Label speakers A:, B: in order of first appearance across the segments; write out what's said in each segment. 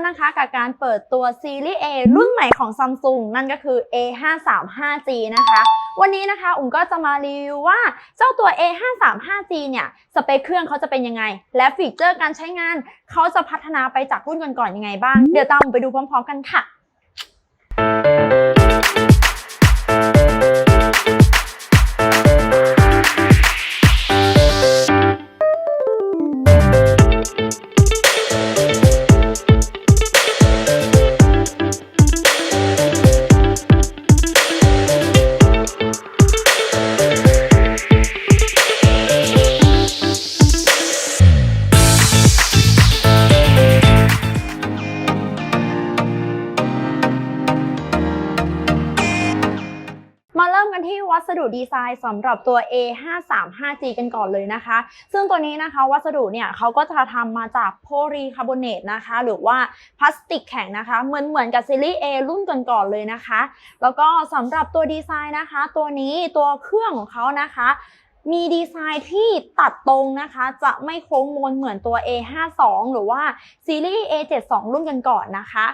A: แล้วนะคะ กับการเปิดตัวซีรีส์ A รุ่นใหม่ของ Samsung นั่นก็คือ A535G นะคะ วันนี้นะคะอุ๋มก็จะมารีวิวว่าเจ้าตัว A535G เนี่ย สเปคเครื่องเขาจะเป็นยังไง และฟีเจอร์การใช้งานเขาจะพัฒนาไปจากรุ่นก่อนๆยังไงบ้าง เดี๋ยวตามผมไปดูพร้อม ๆ กันค่ะ กันที่วัสดุดีไซน์สำหรับตัว A535G กันก่อนเลยนะคะ ซึ่งตัวนี้นะคะวัสดุเนี่ยเขาก็จะทำมาจากโพลีคาร์บอเนตนะคะ หรือว่าพลาสติกแข็งนะคะ เหมือนเหมือนกับซีรีส์ A รุ่นก่อนๆเลยนะคะ แล้วก็สำหรับตัวดีไซน์นะคะ ตัวนี้ตัวเครื่องของเขานะคะมีดีไซน์ที่ตัดตรงนะคะ จะไม่โค้งมนเหมือนตัว A52 หรือว่าซีรีส์ A72 รุ่นกันก่อนนะคะ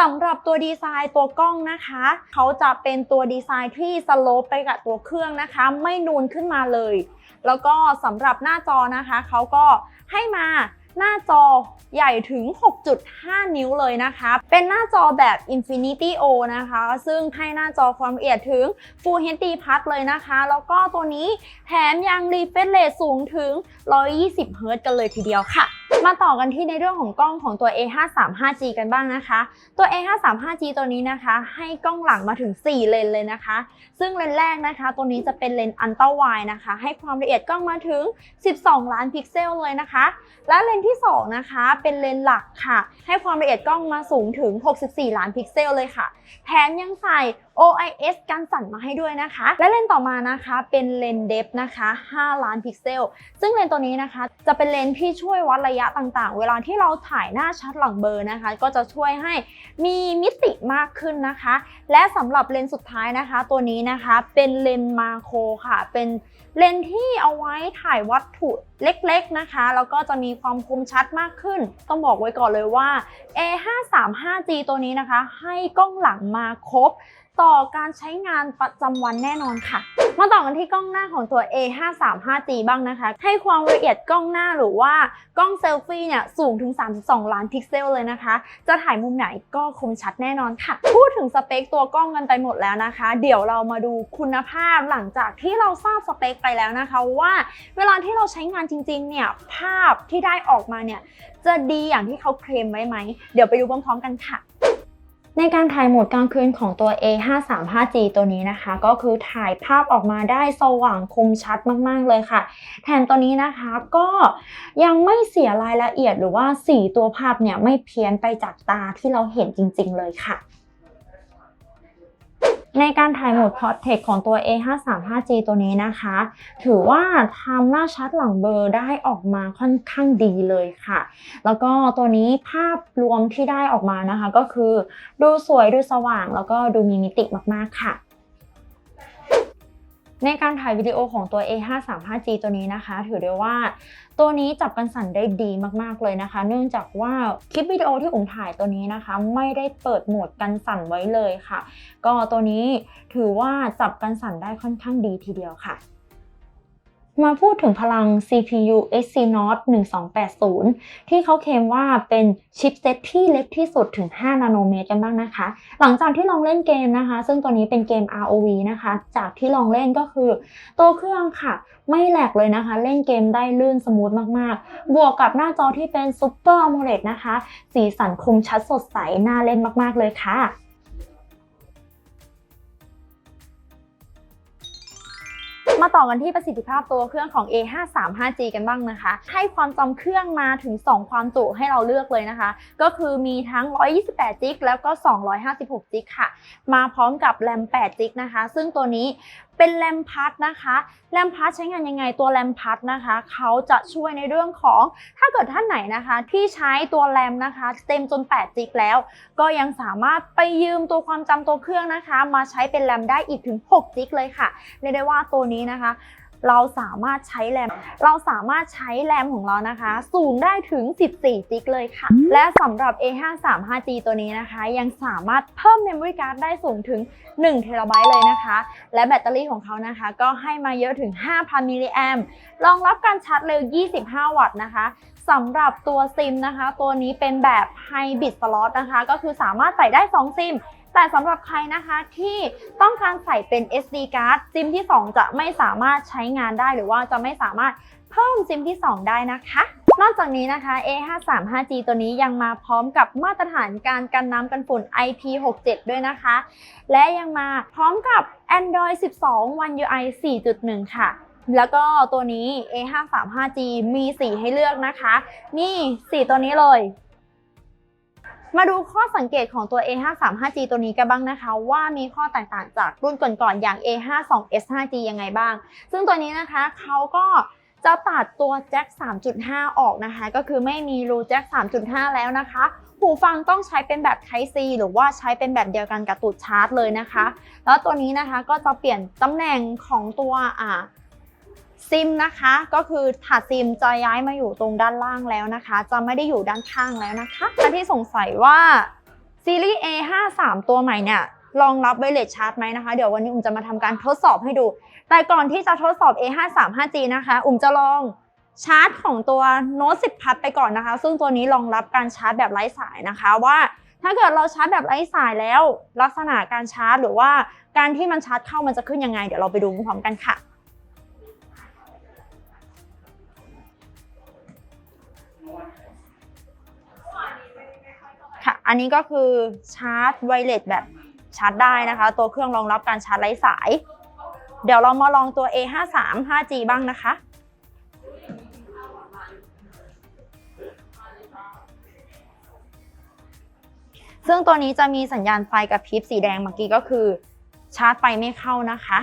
A: สำหรับตัวดีไซน์ตัวกล้องนะคะ เขาจะเป็นตัวดีไซน์ที่สโลปไปกับตัวเครื่องนะคะ ไม่นูนขึ้นมาเลย แล้วก็สำหรับหน้าจอนะคะ เขาก็ให้มาหน้าจอใหญ่ถึง 6.5 นิ้วเลยนะคะ เป็นหน้าจอแบบ Infinity O นะคะ ซึ่งให้หน้าจอความละเอียดถึง Full HD Plus เลยนะคะ แล้วก็ตัวนี้แถมยัง refresh rate สูงถึง 120 Hz กันเลยทีเดียวค่ะ มาต่อกันที่ในเรื่องของกล้องของตัว A535G กันบ้างนะคะ ตัว A535G ตัวนี้นะคะ ให้กล้องหลังมาถึง 4 เลนเลยนะคะ ซึ่งเลนแรกนะคะ ตัวนี้จะเป็นเลนอันเตอร์ไวนะคะ ให้ความละเอียดกล้องมาถึง 12 ล้านพิกเซลเลยนะคะ และเลนที่ 2 นะคะ เป็นเลนหลักค่ะ ให้ความละเอียดกล้องมาสูงถึง 64 ล้านพิกเซลเลยค่ะ แถมยังใส่ OIS กันสั่นมาให้ด้วยนะคะ และเลนต่อมานะคะเป็นเลนเดฟนะคะ 5 ล้านพิกเซล ซึ่งเลนตัวนี้นะคะ จะเป็นเลนที่ช่วยวัดระยะต่างๆ เวลาที่เราถ่ายหน้าชัดหลังเบอร์นะคะ ก็จะช่วยให้มีมิติมากขึ้นนะคะ และสำหรับเลนสุดท้ายนะคะ ตัวนี้นะคะเป็นเลนมาโครค่ะ เป็นเลนที่เอาไว้ถ่ายวัตถุเล็กๆนะคะ แล้วก็จะมีความคมชัดมากขึ้น ต้องบอกไว้ก่อนเลยว่า A535G ตัวนี้นะคะ ให้กล้องหลังมาครบ ต่อการใช้งานประจำวันแน่นอนค่ะ มาต่อกันที่กล้องหน้าของตัว A535G บ้างนะคะ ให้ความละเอียดกล้องหน้าหรือว่ากล้องเซลฟี่เนี่ยสูงถึง 32 ล้านพิกเซลเลยนะคะ จะถ่ายมุมไหนก็คมชัดแน่นอนค่ะ พูดถึงสเปคตัวกล้องกันไปหมดแล้วนะคะ เดี๋ยวเรามาดูคุณภาพหลังจากที่เราทราบสเปคไปแล้วนะคะ ว่าเวลาที่เราใช้งานจริงๆเนี่ยภาพที่ได้ออกมาเนี่ยจะดีอย่างที่เขาเคลมไว้ไหม เดี๋ยวไปดูพร้อมๆกันค่ะ ในการถ่ายโหมดกลางคืนของตัว A535G ตัวนี้นะคะ ก็คือถ่ายภาพออกมาได้สว่างคมชัดมาก ๆ เลยค่ะ แถมตัวนี้นะคะก็ยังไม่เสียรายละเอียดหรือว่าสีตัวภาพเนี่ยไม่เพี้ยนไปจากตาที่เราเห็นจริง ๆ เลยค่ะ ในการถ่ายโหมด Portrait ของตัว A535G ตัวนี้นะคะ ถือว่าทำหน้าชัดหลังเบอร์ได้ออกมาค่อนข้างดีเลยค่ะ แล้วก็ตัวนี้ภาพรวมที่ได้ออกมานะคะ ก็คือดูสวยดูสว่างแล้วก็ดูมีมิติมากๆค่ะ ในการถ่ายวิดีโอของตัว A535G ตัวนี้นะคะ ถือได้ว่าตัวนี้จับกันสั่นได้ดีมากๆเลยนะคะ เนื่องจากว่าคลิปวิดีโอที่อุ๋มถ่ายตัวนี้นะคะ ไม่ได้เปิดโหมดกันสั่นไว้เลยค่ะ ก็ตัวนี้ถือว่าจับกันสั่นได้ค่อนข้างดีทีเดียวค่ะ มาพูดถึงพลัง CPU Exynos 1280 ที่เขาเคลมว่าเป็นชิปเซตที่เล็กที่สุดถึง 5 นาโนเมตรกันบ้างนะคะ หลังจากที่ลองเล่นเกมนะคะ ซึ่งตัวนี้เป็นเกม ROV นะคะ จากที่ลองเล่นก็คือ ตัวเครื่องค่ะ ไม่แหลกเลยนะคะ เล่นเกมได้ลื่นสมูทมากๆ บวกกับหน้าจอที่เป็น Super AMOLED นะคะ สีสันคมชัดสดใส น่าเล่นมากๆเลยค่ะ มาต่อกันที่ประสิทธิภาพตัวเครื่องของ A535G กันบ้างนะคะ ให้ความจำเครื่องมาถึง 2 ความจุให้เราเลือกเลยนะคะ ก็คือมีทั้ง 128จิกแล้วก็ 256จิกค่ะ มาพร้อมกับแรม8จิกนะคะ ซึ่งตัวนี้เป็นแรมพัดนะคะแรมพัดใช้งานยังไงตัวแรมพัดนะคะเขาจะช่วยในเรื่องของถ้าเกิดท่านไหนนะคะที่ใช้ตัวแรมนะคะ เต็มจน8จิกแล้ว ก็ยังสามารถไปยืมตัวความจำตัวเครื่องนะคะ มาใช้เป็นแรมได้อีกถึง6จิกเลยค่ะเรียกได้ว่าตัวนี้นะคะ เราสามารถใช้แรม เราสามารถใช้แรมของเรานะคะ สูงได้ถึง 14 จิกเลยค่ะ และสำหรับ A535G ตัวนี้นะคะ ยังสามารถเพิ่ม Memory Card ได้สูงถึง1 t b เลยนะคะ และแบตเตอรี่ของเขานะคะ ก็ให้มาเยอะถึง 5,000 มิลลิแอมรองรับการชาร์จเร็ว 25 วัตต์นะคะสำหรับตัวซิมนะคะ ตัวนี้เป็นแบบไฮบริดสล็อตนะคะ ก็คือสามารถใส่ได้ 2 ซิม แต่สำหรับใครนะคะที่ต้องการใส่เป็น SD card ซิมที่ 2 จะไม่สามารถใช้งานได้หรือว่าจะไม่สามารถเพิ่มซิมที่ 2 ได้นะคะ นอกจากนี้นะคะ A535G ตัวนี้ยังมาพร้อมกับมาตรฐานการกันน้ำกันฝุ่น IP67 ด้วยนะคะ และยังมาพร้อมกับ Android 12 One UI 4.1 ค่ะแล้วก็ตัวนี้ A535G มีสีให้เลือกนะคะ นี่สีตัวนี้เลย มาดูข้อสังเกตของตัว A535G ตัวนี้กันบ้างนะคะ ว่ามีข้อแตกต่างจากรุ่นก่อนๆอย่าง A52S5G ยังไงบ้าง ซึ่งตัวนี้นะคะเขาก็จะตัดตัวแจ็ค 3.5 ออกนะคะ ก็คือไม่มีรูแจ็ค 3.5 แล้วนะคะ หูฟังต้องใช้เป็นแบบ Type C หรือว่าใช้เป็นแบบเดียวกันกับตูดชาร์จเลยนะคะ แล้วตัวนี้นะคะก็จะเปลี่ยนตำแหน่งของตัวอ่า ซิมนะคะก็คือถาดซิมจะย้ายมาอยู่ตรงด้านล่างแล้วนะคะ จะไม่ได้อยู่ด้านข้างแล้วนะคะและที่สงสัยว่าซีรีส์ A53 ตัวใหม่เนี่ยรองรับไวเลสชาร์จไหมนะคะ เดี๋ยววันนี้อุ้มจะมาทำการทดสอบให้ดู แต่ก่อนที่จะทดสอบ A535G นะคะ อุ้มจะลองชาร์จของตัว Note 10 Plus ไปก่อนนะคะ ซึ่งตัวนี้รองรับการชาร์จแบบไร้สายนะคะว่าถ้าเกิดเราชาร์จแบบไร้สายแล้ว ลักษณะการชาร์จหรือว่าการที่มันชาร์จเข้ามันจะขึ้นยังไง เดี๋ยวเราไปดูพร้อมกันค่ะ ค่ะ อันนี้ก็คือชาร์จไวเลสแบบชาร์จได้นะคะ ตัวเครื่องรองรับการชาร์จไร้สาย เดี๋ยวเรามาลองตัว A53 5G บ้างนะคะ ซึ่งตัวนี้จะมีสัญญาณไฟกระพริบสีแดงเมื่อกี้ก็คือชาร์จไฟไม่เข้านะคะ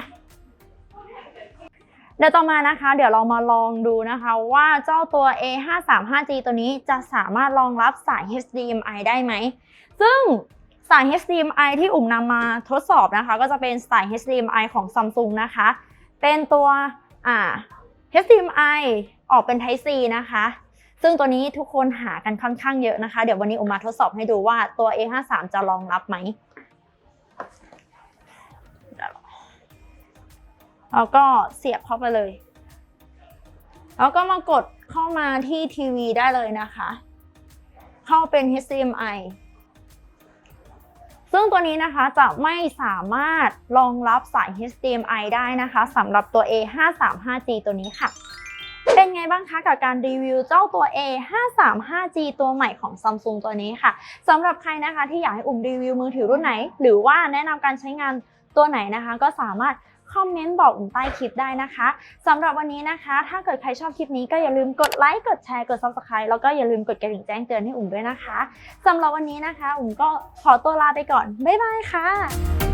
A: เดี๋ยวต่อมานะคะ เดี๋ยวเรามาลองดูนะคะว่าเจ้าตัว A535G ตัวนี้จะสามารถรองรับสาย HDMI ได้ไหม ซึ่งสาย HDMI ที่อุ่มนำมาทดสอบนะคะ ก็จะเป็นสาย HDMI ของ Samsung นะคะ เป็นตัวอ่า HDMI ออกเป็น Type C นะคะ ซึ่งตัวนี้ทุกคนหากันค่อนข้างเยอะนะคะ เดี๋ยววันนี้อุ่มมาทดสอบให้ดูว่าตัว A53 จะรองรับไหม แล้วก็เสียบเข้าไปเลย แล้วก็มากดเข้ามาที่ทีวีได้เลยนะคะ เข้าเป็น HDMI ซึ่งตัวนี้นะคะจะไม่สามารถรองรับสาย HDMI ได้นะคะสำหรับตัว A535G ตัวนี้ค่ะ เป็นไงบ้างคะกับการรีวิวเจ้าตัว A535G ตัวใหม่ของ Samsung ตัวนี้ค่ะสำหรับใครนะคะที่อยากให้อุ่มรีวิวมือถือรุ่นไหน หรือว่าแนะนำการใช้งานตัวไหนนะคะ ก็สามารถ คอมเมนต์บอกอุ่มใต้คลิปได้นะคะสำหรับวันนี้นะคะ ถ้าเกิดใครชอบคลิปนี้ก็อย่าลืมกดไลค์กดแชร์กด Subscribe แล้วก็อย่าลืมกดกระดิ่งแจ้งเตือนให้อุ่มด้วยนะคะสำหรับวันนี้นะคะ อุ่มก็ขอตัวลาไปก่อนบ๊ายบายค่ะ